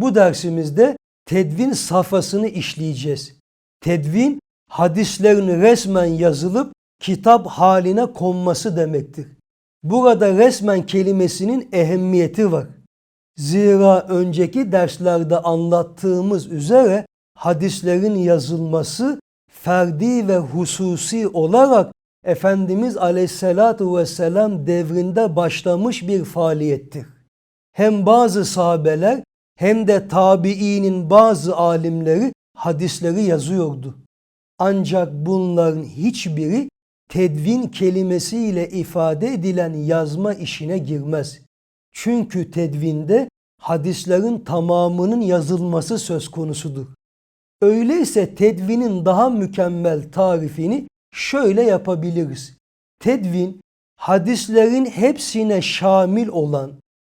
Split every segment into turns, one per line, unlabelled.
Bu dersimizde tedvin safhasını işleyeceğiz. Tedvin hadislerin resmen yazılıp kitap haline konması demektir. Burada resmen kelimesinin ehemmiyeti var. Zira önceki derslerde anlattığımız üzere hadislerin yazılması ferdi ve hususi olarak Efendimiz Aleyhisselatu Vesselam devrinde başlamış bir faaliyettir. Hem bazı sahabeler hem de tabiinin bazı alimleri hadisleri yazıyordu. Ancak bunların hiçbiri tedvin kelimesiyle ifade edilen yazma işine girmez. Çünkü tedvinde hadislerin tamamının yazılması söz konusudur. Öyleyse tedvinin daha mükemmel tarifini şöyle yapabiliriz. Tedvin hadislerin hepsine şamil olan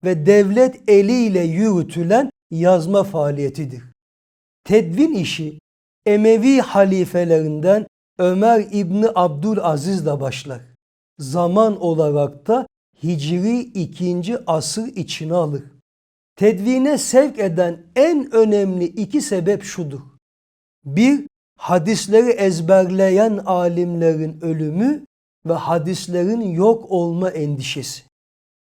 ve devlet eliyle yürütülen yazma faaliyetidir. Tedvin işi Emevi halifelerinden Ömer İbni Abdülaziz ile başlar. Zaman olarak da Hicri 2. asır içine alır. Tedvine sevk eden en önemli iki sebep şudur. Bir, hadisleri ezberleyen alimlerin ölümü ve hadislerin yok olma endişesi.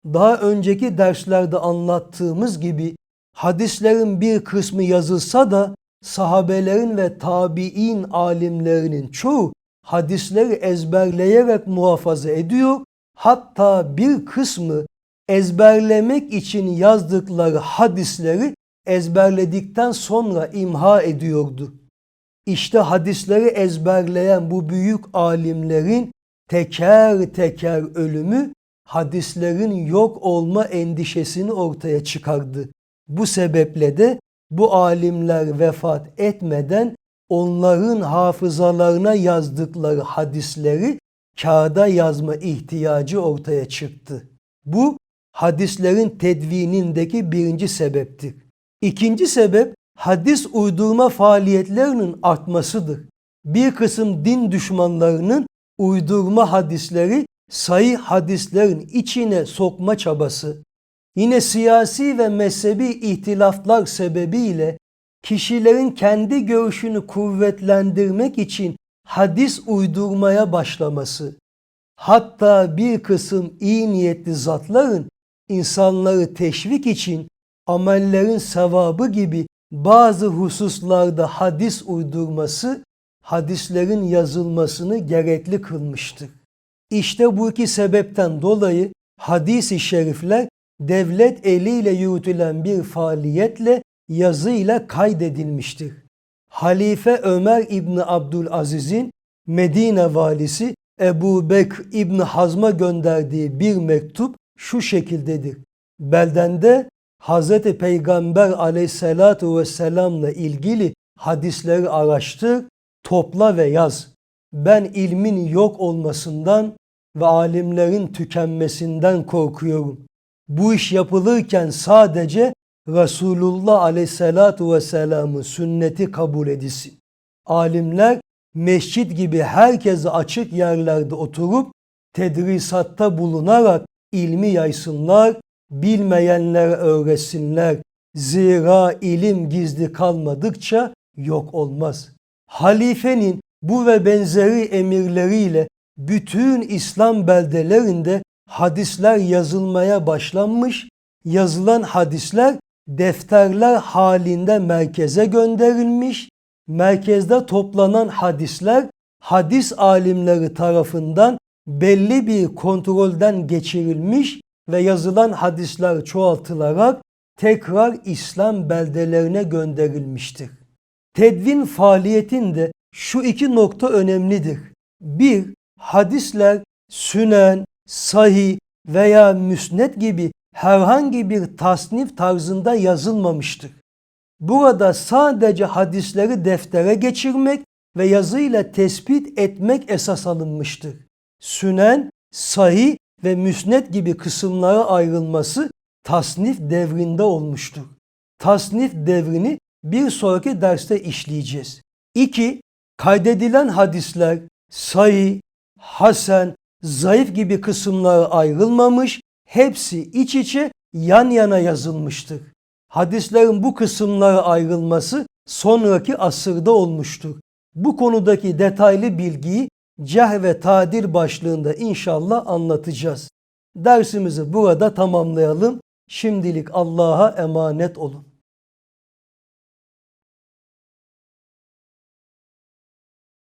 Daha önceki derslerde anlattığımız gibi hadislerin bir kısmı yazılsa da sahabelerin ve tabi'in alimlerinin çoğu hadisleri ezberleyerek muhafaza ediyor. Hatta bir kısmı ezberlemek için yazdıkları hadisleri ezberledikten sonra imha ediyordu. İşte hadisleri ezberleyen bu büyük alimlerin teker teker ölümü hadislerin yok olma endişesini ortaya çıkardı. Bu sebeple de bu alimler vefat etmeden onların hafızalarına yazdıkları hadisleri kağıda yazma ihtiyacı ortaya çıktı. Bu hadislerin tedvinindeki birinci sebeptir. İkinci sebep hadis uydurma faaliyetlerinin artmasıdır. Bir kısım din düşmanlarının uydurma hadisleri sayı hadislerin içine sokma çabası, yine siyasi ve mezhebi ihtilaflar sebebiyle kişilerin kendi görüşünü kuvvetlendirmek için hadis uydurmaya başlaması, hatta bir kısım iyi niyetli zatların insanları teşvik için amellerin sevabı gibi bazı hususlarda hadis uydurması, hadislerin yazılmasını gerekli kılmıştır. İşte bu iki sebepten dolayı hadis-i şerifler devlet eliyle yürütülen bir faaliyetle yazıyla kaydedilmiştir. Halife Ömer İbni Abdülaziz'in Medine valisi Ebu Bekr İbni Hazm'a gönderdiği bir mektup şu şekildedir. Beldende Hz. Peygamber aleyhissalatu vesselamla ilgili hadisleri araştır, topla ve yaz. Ben ilmin yok olmasından ve alimlerin tükenmesinden korkuyorum. Bu iş yapılırken sadece Resulullah aleyhissalatu vesselamın sünneti kabul edilsin. Alimler mescit gibi herkese açık yerlerde oturup tedrisatta bulunarak ilmi yaysınlar, bilmeyenlere öğretsinler. Zira ilim gizli kalmadıkça yok olmaz. Halifenin bu ve benzeri emirleriyle bütün İslam beldelerinde hadisler yazılmaya başlanmış, yazılan hadisler defterler halinde merkeze gönderilmiş, merkezde toplanan hadisler hadis alimleri tarafından belli bir kontrolden geçirilmiş ve yazılan hadisler çoğaltılarak tekrar İslam beldelerine gönderilmiştir. Tedvin faaliyetinde şu iki nokta önemlidir. Bir, hadisler sünen, sahih veya müsnet gibi herhangi bir tasnif tarzında yazılmamıştır. Burada sadece hadisleri deftere geçirmek ve yazıyla tespit etmek esas alınmıştır. Sünen, sahih ve müsnet gibi kısımlara ayrılması tasnif devrinde olmuştur. Tasnif devrini bir sonraki derste işleyeceğiz. 2. Kaydedilen hadisler sayı, hasen, zayıf gibi kısımlara ayrılmamış, hepsi iç içe yan yana yazılmıştır. hadislerin bu kısımlara ayrılması sonraki asırda olmuştur. Bu konudaki detaylı bilgiyi Ceh ve Tadil başlığında inşallah anlatacağız. Dersimizi burada tamamlayalım. Şimdilik Allah'a emanet olun.